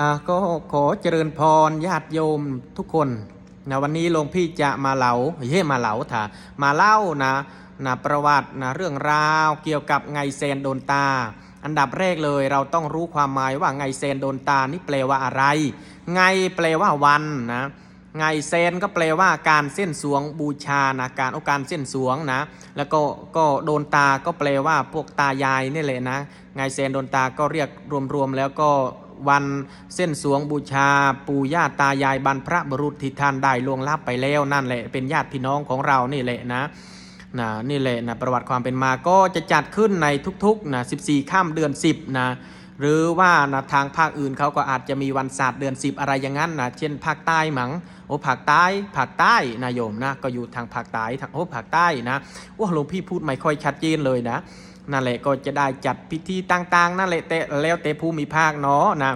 อ่าก็ขอเจริญพรญาติโยมทุกคนนะวันนี้หลวงพี่จะมาเล่าเฮ้มาเล่าถ่ามาเล่านะนะประวัตินะเรื่องราวเกี่ยวกับไงเซนโดนตา อันดับแรกเลยเราต้องรู้ความหมายว่าไงเซนโดนตานี่แปลว่าอะไร ไงแปลว่าวันนะไงเซนก็แปลว่าการเส้นสวงบูชานะการเอการเส้นสวงนะแล้วก็ก็โดนตาก็แปลว่าพวกตายายนี่แหละนะไงเซนโดนตาก็เรียกรวมๆแล้วก็ วันเส้นสวงบูชา ปู่ย่าตายายบรรพบุรุษที่ท่านได้ล่วงลับไปแล้วนั่นแหละเป็นญาติพี่น้องของเรานี่แหละนะนะนี่แหละนะประวัติความเป็นมาก็จะจัดขึ้นในทุกๆนะ14 ข้ามเดือน 10นะหรือว่านะทางภาคอื่นเขาก็อาจจะมีวันศาสตร์เดือน 10 อะไรอย่างนั้นนะเช่นภาคใต้หมังโอ้ภาคใต้ภาคใต้นะโยมนะก็อยู่ทางภาคใต้ทางโอ้ภาคใต้นะโอ้หลวงพี่พูดไม่ค่อยชัดเจนเลยนะ นั่นแหละก็จะได้จัดพิธีต่างๆ นั่นแหละแต่แล้วแต่ภูมิภาคเนาะนะ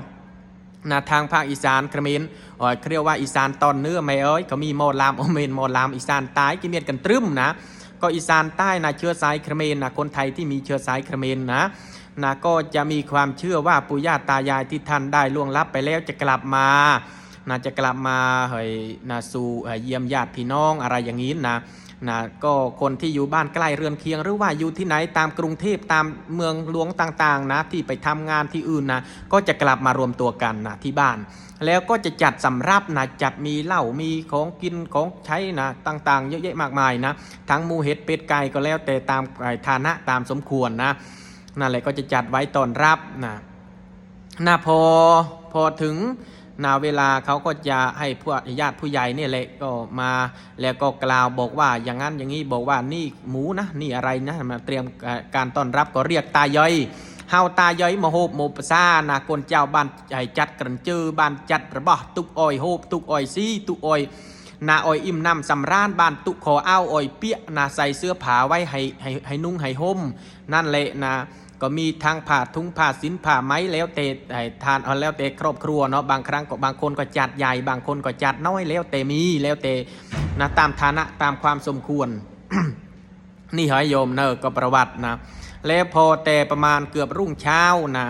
นะทางภาคอีสานเขมรอ๋อเรียกว่าอีสานตอนเนื้อไม่เอ้ยเขามีมอลามโอเมนมอลามอีสานใต้กิเมียนกันตรึมนะ ก็อีสานใต้นะเชื้อสายเขมรนะคนไทยที่มีเชื้อสายเขมรนะนะก็จะมีความเชื่อว่าปู่ย่าตายายที่ท่านได้ล่วงลับไปแล้วจะกลับมา นะจะกลับมาเฮ้ยนะสู่เอ่อเยี่ยมญาติพี่น้องอะไรอย่างนี้นะนะก็คนที่อยู่บ้านใกล้เรือนเคียง หรือว่าอยู่ที่ไหนตามกรุงเทพตามเมืองหลวงต่างๆนะที่ไปทำงานที่อื่นนะก็จะกลับมารวมตัวกันนะที่บ้าน แล้วก็จะจัดสำรับนะจัดมีเหล้ามีของกินของใช้นะต่างๆ เยอะแยะมากมายนะทั้งหมูเห็ดเป็ดไก่ก็แล้วแต่ตามฐานะตามสมควรนะนั่นแหละก็จะจัดไว้ตอนรับนะนะพอพอถึง นาเวลาเขาก็จะให้พวกญาติผู้ใหญ่เนี่ยแหละก็มาแล้วก็กล่าวบอกว่าอย่างนั้นอย่างนี้บอกว่านี่หมูนะนี่อะไรนะมาเตรียมการต้อนรับก็เรียกตาย่อยเฮาตาย่อยมโฮบโมปซานะคนเจ้าบ้านใหญ่จัดกระจือบ้านจัดระบะตุกอ้อยโฮบตุกอ้อยซีตุกอ้อยนาอ้อยอิ่มนำสำราญบ้านตุกขออ้าวอ้อยเปียนาใส่เสื้อผ้าไว้ให้ให้ให้นุ่งให้ห่มนั่นแหละนะ ก็มีทางผ้าทุงผ้าสินผ้าไหมแล้วแต่ทานเอาแล้วแต่ครอบครัวเนาะบางครั้งก็บางคนก็จัดใหญ่บางคนก็จัดน้อยแล้วแต่มีแล้วแต่นะตามฐานะตามความสมควร นี่หอยโยมเนอะก็ประวัตินะ แล้วพอแต่ประมาณเกือบรุ่งเช้านะ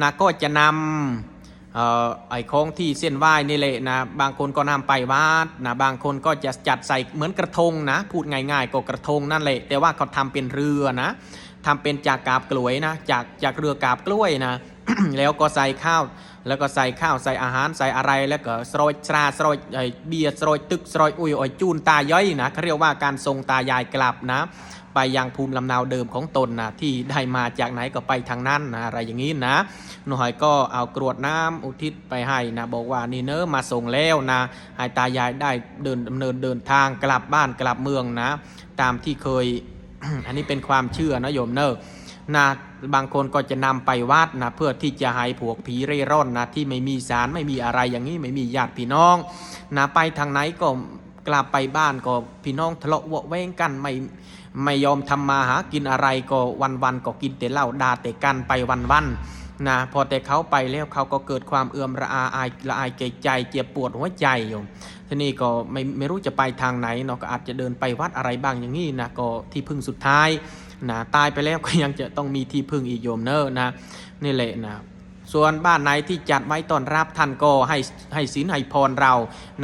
นะก็จะนำออไอ้ของที่เส้นไหว้นี่แหละนะบางคนก็นำไปวัดนะบางคนก็จะจัดใส่เหมือนกระทงนะ พูดง่ายๆก็กระทงนั่นแหละ แต่ว่าเขาทำเป็นเรือนะ ทำเป็นจากกาบกล้วยนะ จากจากเรือกาบกล้วยนะ แล้วก็ใส่ข้าว แล้วก็ใส่ข้าวใส่อาหารใส่อะไร แล้วก็สโรยชราสโรยไอ้เบียร์สโรยตึกสโรยอุยออยจูนตาย้อยนะเขาเรียกว่าการทรงตายายกลับนะ ไปยังภูมิลำเนาเดิมของตนนะที่ได้มาจากไหนก็ไปทางนั้นนะอะไรอย่างนี้นะหน่อยก็เอากรวดน้ำอุทิศไปให้นะบอกว่านี่เนอะมาส่งแล้วนะให้ตายายได้เดินดำเนินเดินทางกลับบ้านกลับเมืองนะ ตามที่เคย อันนี้เป็นความเชื่อนะโยมเนอะนะบางคนก็จะนำไปวัดนะเพื่อที่จะให้พวกผีเร่ร่อนนะที่ไม่มีสารไม่มีอะไรอย่างนี้ไม่มีญาติพี่น้องนะไปทางไหนก็กลับไปบ้านก็พี่น้องทะเลาะวาะแวงกันไม่ไม่ยอมทำมาหากินอะไรก็วันวันก็กินแต่เหล้าด่าแต่กันไปวันวัน นะพอแต่เขาไปแล้วเขาก็เกิดความเอื่อมระอาอายละอายเกยใจเจ็บปวดหัวใจอยู่ทีนี้ก็ไม่ไม่รู้จะไปทางไหนเนาะก็อาจจะเดินไปวัดอะไรบ้างอย่างนี้นะก็ที่พึ่งสุดท้ายนะตายไปแล้วก็ยังจะต้องมีที่พึ่งอีกโยมเนอะนะนี่แหละนะ ส่วนบ้านไหนที่จัดไว้ต้อนรับท่านก็ให้ให้ศีลให้พรเรา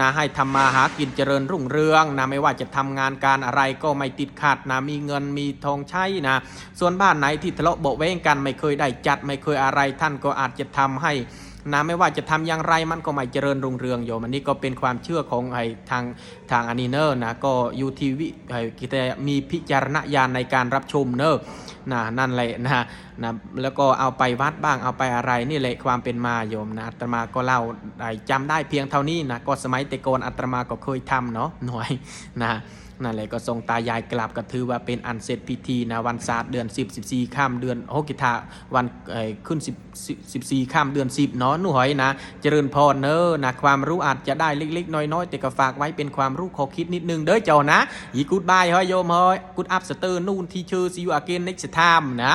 นะให้ทำมาหากินเจริญรุ่งเรืองนะไม่ว่าจะทำงานการอะไรก็ไม่ติดขัดนะมีเงินมีทองใช้นะส่วนบ้านไหนที่ทะเลาะเบาะแว้งกันไม่เคยได้จัดไม่เคยอะไรท่านก็อาจจะทำให้นะไม่ว่าจะทำอย่างไรมันก็ไม่เจริญรุ่งเรืองโยมอันนี้ก็เป็นความเชื่อของไอ้ทางทางอันนี้เนอร์นะก็อยู่ที่วิไอ้กิตมีพิจารณญาณในการรับชมเนอร์นะนั่นแหละนะ นะแล้วก็เอาไปวัดบ้างเอาไปอะไรนี่แหละความเป็นมาโยมนะอาตมาก็เล่าได้จำได้เพียงเท่านี้นะก็สมัยแต่ก่อนอาตมาก็เคยทำเนาะหน่อยนะนั่นแหละก็ทรงตายายกลับก็ถือว่าเป็นอันเสร็จพิธีนะวันศาสตร์เดือน 10 14ข้ามเดือนโอกิทาวันขึ้น10 14ข้ามเดือน 10เนาะหนูหอยนะ เจริญพรเนอะนะความรู้อาจจะได้เล็กๆ น้อยๆ แต่ก็ฝากไว้เป็นความรู้ขอคิดนิดนึงเด้อเจ้านะยีกูดบายเฮ้ยโยมเฮ้ยกูดอัพสเตอร์นู่นที่ชื่อซีอูอาเกนเน็กซ์ไทม์นะ